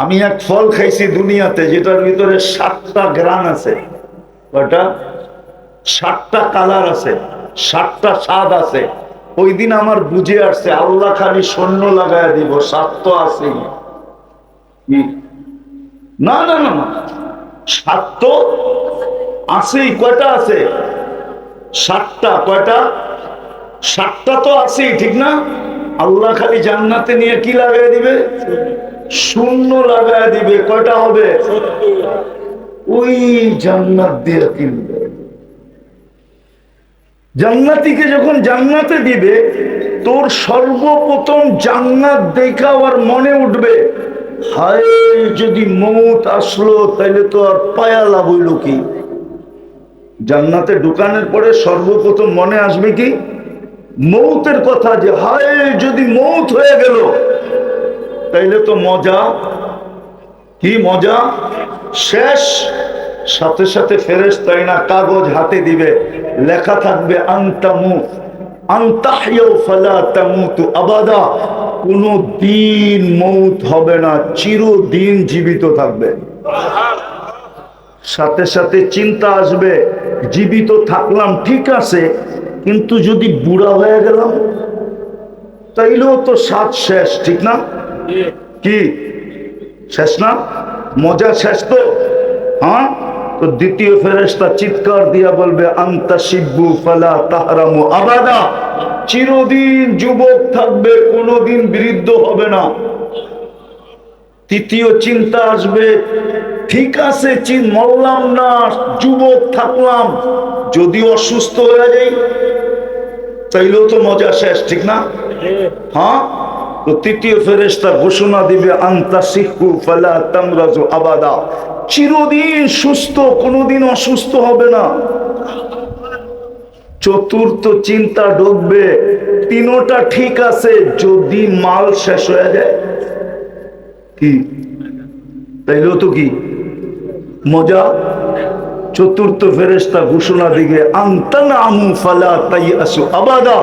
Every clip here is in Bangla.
আমি এক ফল খাইছি দুনিয়াতে, যেটার ভিতরে সাতটা গ্রান আছে। কয়টা? সাতটা কালার আছে, সাতটা স্বাদ আছে। ওই দিন আমার বুঝে আসছে, আল্লাহ খালি সৈন্য লাগায় দিব সাত তো আছে না না না না। সাত তো আছেই, কয়টা আছে? সাতটা, কয়টা? সাতটা তো আছেই, ঠিক না? আল্লাহ খালি জান্নাতে নিয়ে কি লাগাই দিবে? শূন্য লাগায় দিবে কয়টা হবে? ওই জান্নাত দিয়ে কিনবে। জান্নাতিকে যখন জান্নাতে দিবে তোর সর্বপ্রথম জান্নাত দেখা আর মনে উঠবে হায় যদি মৌত আসলো তাইলে তো আর পায়া লাভ হইল কি? জান্নাতে ঢুকানোর পরে সর্বপ্রথম মনে আসবে কি? মৌতের কথা যে হায় যদি মৌত হয়ে গেল তাইলে তো মজা। কি মজা? শেষ। সাথে সাথে ফেরেস তাই না কাগজ হাতে দিবে। লেখা থাকবে আন্তামু আবাদা। কোনো দিন মৌত হবে না, চিরদিন জীবিত থাকবে। সাথে সাথে চিন্তা আসবে, জীবিত থাকলাম ঠিক আছে, কিন্তু যদি বুড়া হয়ে গেলাম, তাইলেও তো সাত শেষ, ঠিক না? কি? শেষ না? মজা শেষ তো? হ্যাঁ? তো দ্বিতীয় ফেরেস্তা চিৎকার দিয়া বলবে আন্তা শিব্বু ফালা তাহারামু আবাদা। চিরদিন যুবক থাকবে কোনোদিন বৃদ্ধ হবে না। তৃতীয় চিন্তা আসবে ঠিক আছে চিন মরলাম না যুবক থাকলাম যদি অসুস্থ হয়ে যাই তাইলেও তো মজা শেষ ঠিক না? হ্যাঁ? তো তৃতীয় ফেরেস্তা ঘোষণা দিবে, আন্তা শিখু ফালা তামরাজু আবাদা। চিরদিন সুস্থ, কোনোদিন অসুস্থ হবে না। চতুর্থ চিন্তা ঢুকবে, তিনোটা ঠিক আছে, যদি মাল শেষ হয়ে যায়। কি? তাইলেও তো কি? মজা? চতুর্থ ফেরেস্তা ঘোষণা দিকে আন্তানা আমু ফালা তাই আসু আবাদা।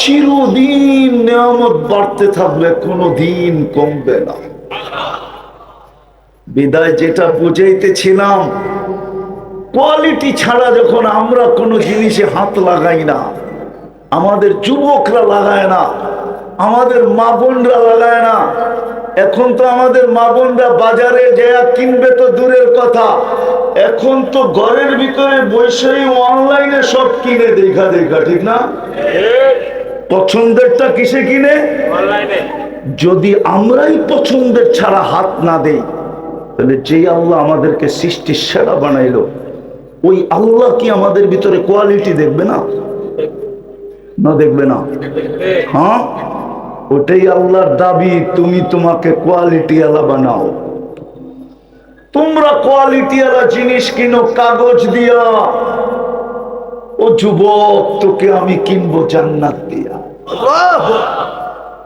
চিরদিন নিয়ামত বাড়তে থাকবে কোনো দিন কমবে না। বিদায় যেটা বুঝাইতেছিলাম কোয়ালিটি ছাড়া যখন আমরা কোনো জিনিসে হাত লাগাই না, আমাদের যুবকরা লাগায় না, আমাদের মা বোনরা লাগায় না, এখন তো আমাদের মা বোনরা বাজারে যা কিনবে তো দূরের কথা, এখন তো ঘরের ভিতরে বৈষয়ী অনলাইনে সব কিনে দেখা দেখা, ঠিক না? পছন্দেরটা কিসে কিনে? যদি আমরাই পছন্দের ছাড়া হাত না দেই তাহলে যে আল্লাহ আমাদেরকে সৃষ্টির সেরা বানাইলো ওই আল্লাহ কি আমাদের ভিতরে কোয়ালিটি দেখবে না? না দেখবে না। হ্যাঁ? ওটাই আল্লাহর দাবি তুমি তোমাকে কোয়ালিটি আলা বানাও। তোমরা কোয়ালিটি আলা জিনিস কিনো কাগজ দিয়া। ও যুবক, তোকে আমি কিনবো জান্নাত দিয়া।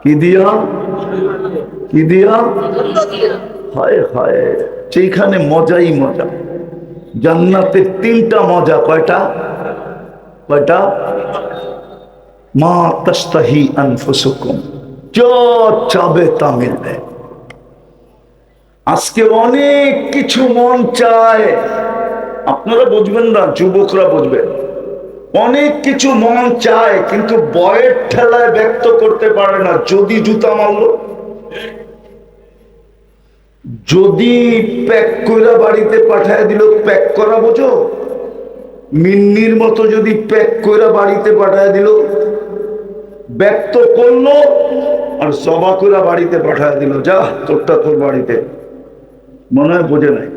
কি দিয়া? কি দিয়া? হায় হায় সেইখানে মজাই মজা। জান্নাতের তিনটা মজা কয়টা? কয়টা? মা তস্তাহি আনফুসুকুম চাবে তা মিলবে আজকে অনেক কিছু মন চায়। আপনারা বুঝবেন না, যুবকরা বুঝবেন। অনেক কিছু মন চায়, কিন্তু বয়ের ঠেলায় ব্যক্ত করতে পারে না। যদি জুতা মারলো? যদি প্যাক কইরা বাড়িতে পাঠায় দিল, প্যাক করা বোঝো? মিন্নির মতো যদি প্যাক কইরা বাড়িতে পাঠায় দিল, ব্যক্ত করল আর সবা কইরা বাড়িতে পাঠায় দিল। যা, তোরটা তোর বাড়িতে। মনে হয় বোঝে নাই।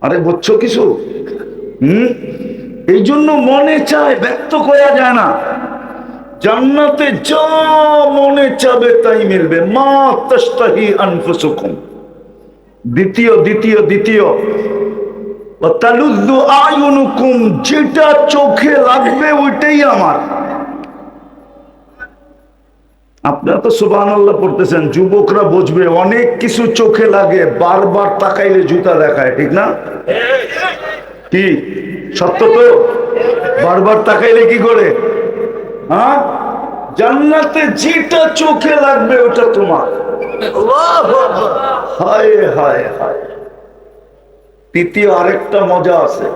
আরে বুঝছ কিছু? হুম? এই জন্য মনে চায় ব্যক্ত করা যায় না। জান্নাতে যা মনে চাবে তাই মিলবে। মা তস্তাহি আনফুসুকুম। দ্বিতীয় দ্বিতীয় দ্বিতীয়। তালুদ্দু আয়ুনুকুম যেটা চোখে লাগবে ওইটাই আমার। আপনারা তো সুবাহ পড়তেছেন যুবকরা বুঝবে অনেক কিছু চোখে লাগে বারবার তাকাইলে জুতা দেখায় ঠিক না? কি? সত্য তো? বারবার তাকাইলে কি করে? হ্যাঁ? জান্নাতে যেটা চোখে লাগবে ওটা তোমার। তৃতীয় আরেকটা মজা আছে।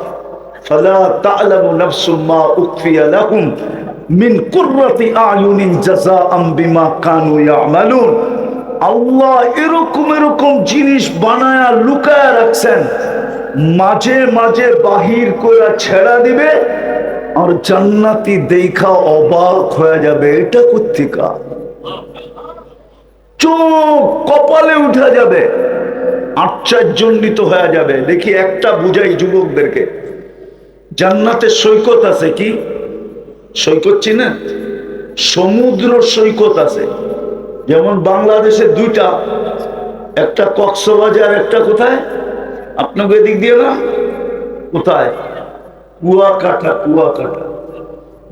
আল্লাহ এরকম এরকম জিনিস বানায়া লুকায়া রাখছেন। মাঝে মাঝে বাহির করে ছেড়া দিবে আর জান্নাতি দেখা অবাক হয়ে যাবে। এটা কোথেকা চোখ কপালে উঠা যাবে, আশ্চর্যজনিত হয়ে যাবে। দেখি একটা বুঝাই যুবকদেরকে। জান্নাতে সৈকত আছে কি? সৈকত চিনে? সমুদ্র সৈকত আছে। যেমন বাংলাদেশে দুইটা, একটা কক্সবাজার, একটা কোথায়? আপনাকে এদিক দিয়ে না? কোথায়? কুয়াকাটা কুয়াকাটা।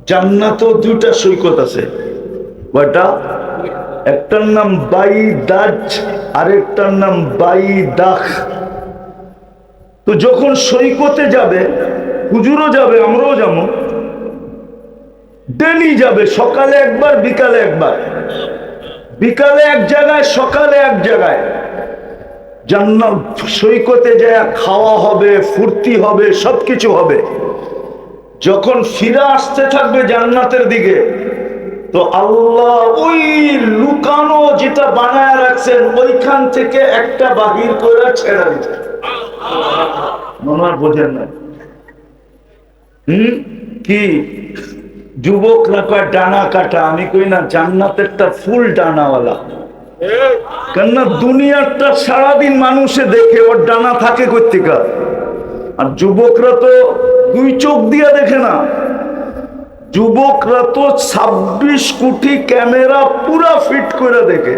জান্নাতেও দুইটা সৈকত আছে। কয়টা? একটার নাম বাই দাজ আরেকটার নাম বাই দাখ তো যখন সৈকতে যাবে, হুজুরও যাবে, আমরাও যাব। ডেলি যাবে, সকালে একবার, বিকালে একবার। বিকালে এক জায়গায়, সকালে এক জায়গায়। জান্নাত সৈকতে যায়, খাওয়া হবে, ফুর্তি হবে, সবকিছু হবে। যখন ফিরে আসতে থাকবে জান্নাতের দিকে, তো আল্লাহ ওই লুকানো যেটা বানায় রাখছেন, ওইখান থেকে একটা বাহির করে ছেড়ে দিতে বোঝেন না হুম? কি? যুবকরা ডানা কাটা। আমি কই, না, জান্নাতেরটা ফুল ডানাওয়ালা। কেননা দুনিয়ারটা সারাদিন মানুষে দেখে, ওর ডানা থাকে কর্তিকা আর যুবকরা তো দুই চোখ দিয়ে দেখে না। যুবকরা তো ছাব্বিশ কোটি ক্যামেরা পুরা ফিট করে দেখে।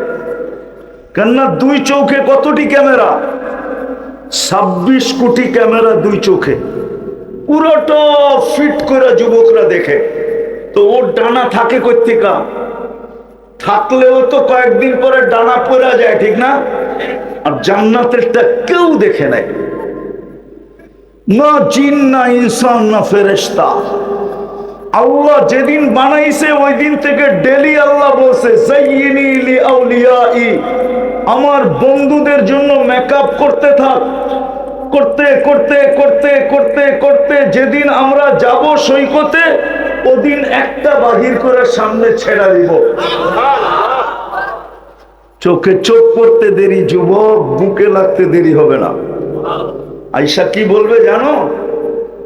কেননা দুই চোখে কতটি ক্যামেরা? ছাব্বিশ কোটি ক্যামেরা দুই চোখে। পুরোটা ফিট করে যুবকরা দেখে। তো ওর ডানা থাকে কর্তিকা থাকলেও তো কয়েকদিন পরে ডানা পড়া যায়, ঠিক না? আর জান্নাতেরটা কেউ দেখে নাই। না জিন, না ইনসান, না ফেরেস্তা আল্লাহ যেদিন বানাইছে ওই দিন থেকে ডেলি আল্লাহ বলছে আমার বন্ধুদের জন্য মেকআপ করতে থাক। করতে করতে করতে করতে করতে যেদিন আমরা যাব সৈকতে ওদিন একটা বাহির করে সামনে ছেড়া দিব। চোখে চোখ পড়তে দেরি, যুবক বুকে লাগতে দেরি হবে না। আইসা কি বলবে জানো?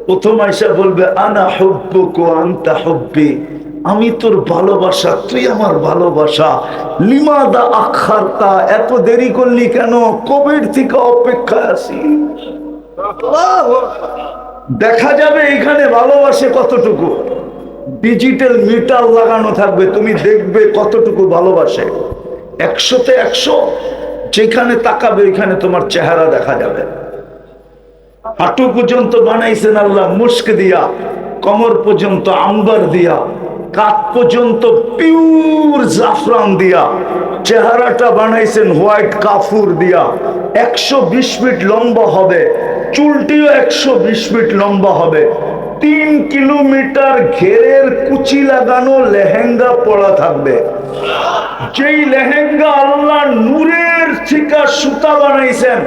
প্রথম আইসা বলবে, আনা হব্বুক আন্তা হব্বি। আমি তোর ভালোবাসা, তুই আমার ভালোবাসা। লিমাদা আখারতা, এত দেরি করলি কেন? কবির থেকে অপেক্ষায় আছি। দেখা যাবে এখানে ভালোবাসে কতটুকু। ডিজিটাল মিটার লাগানো থাকবে, তুমি দেখবে কতটুকু ভালোবাসে। একশোতে একশো, যেখানে তাকাবে ওইখানে তোমার চেহারা দেখা যাবে। হাঁটু পর্যন্ত বানাইছেন আল্লাহ মুস্ক দিয়া, কমর পর্যন্ত আম্বার দিয়া কাক পর্যন্ত পিউর জাফরান দিয়া, চেহারাটা বানাইছেন হোয়াইট কাফুর দিয়া। একশো বিশ ফিট লম্বা হবে, চুলটিও একশো বিশ ফিট লম্বা হবে। তিন কিলোমিটার ঘেরের কুচি লাগানো লেহেঙ্গা পড়া থাকবে। যেই লেহেঙ্গা আল্লাহ নূরের থেকে সুতা বানাইছেন,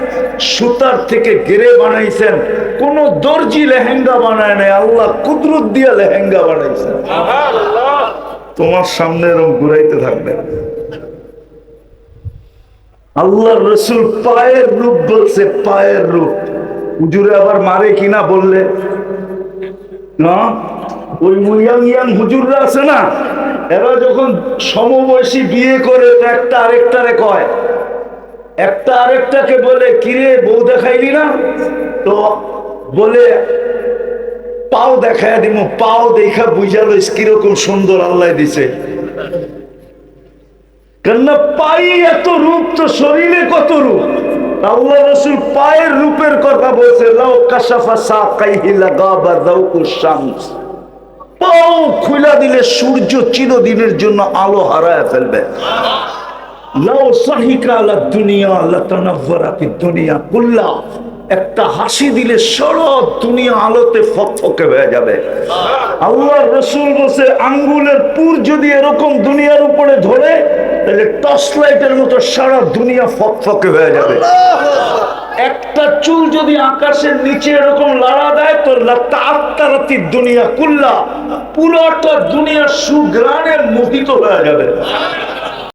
সুতার থেকে গেরে বানাইছেন, কোন দর্জি লেহেঙ্গা বানায় নাই, আল্লাহ কুদরত দিয়ে লেহেঙ্গা বানাইছেন। তোমার সামনে এরকম ঘুরাইতে থাকবে। আল্লাহ রসুল পায়ের রূপ বলছে, পায়ের রূপ। উজুরে আবার মারে কিনা বললে না? ওই ইয়াং ইয়াং হুজুররা আছে না? এরা যখন সমবয়সী বিয়ে করে, তো একটা আরেকটারে কয়। একটা আরেকটাকে বলে, কিরে, বউ দেখাইলি না? তো বলে, পাও দেখায় দিব পাও দেখা বুঝালো কীরকম সুন্দর আল্লাহ দিছে। কেননা পাই এত রূপ, তো শরীরে কত রূপ? আল্লাহ রসুল পায়ের রূপের কথা বলছে, লাউ কাশাফা সাকাইহি লাগাবা দাউকু শামস। পাও খুলা দিলে সূর্য চিরদিনের জন্য আলো হারায় ফেলবে। লাউ সাহিকা আলা দুনিয়া লাতানাফারাতি দুনিয়া কুল্লা। একটা হাসি দিলে সারা দুনিয়া আলোতে ফকফকে হয়ে যাবে। আল্লাহ রসুল বসে আঙ্গুলের পুর যদি এরকম দুনিয়ার উপরে ধরে তাহলে টর্চ লাইটের মতো সারা দুনিয়া ফকফকে হয়ে যাবে। একটা চুল যদি আকাশের নিচে এরকম লড়া দেয় তো আত্মারাতি দুনিয়া কুল্লা পুরোটা দুনিয়া সুগ্রানে মোহিত হয়ে যাবে।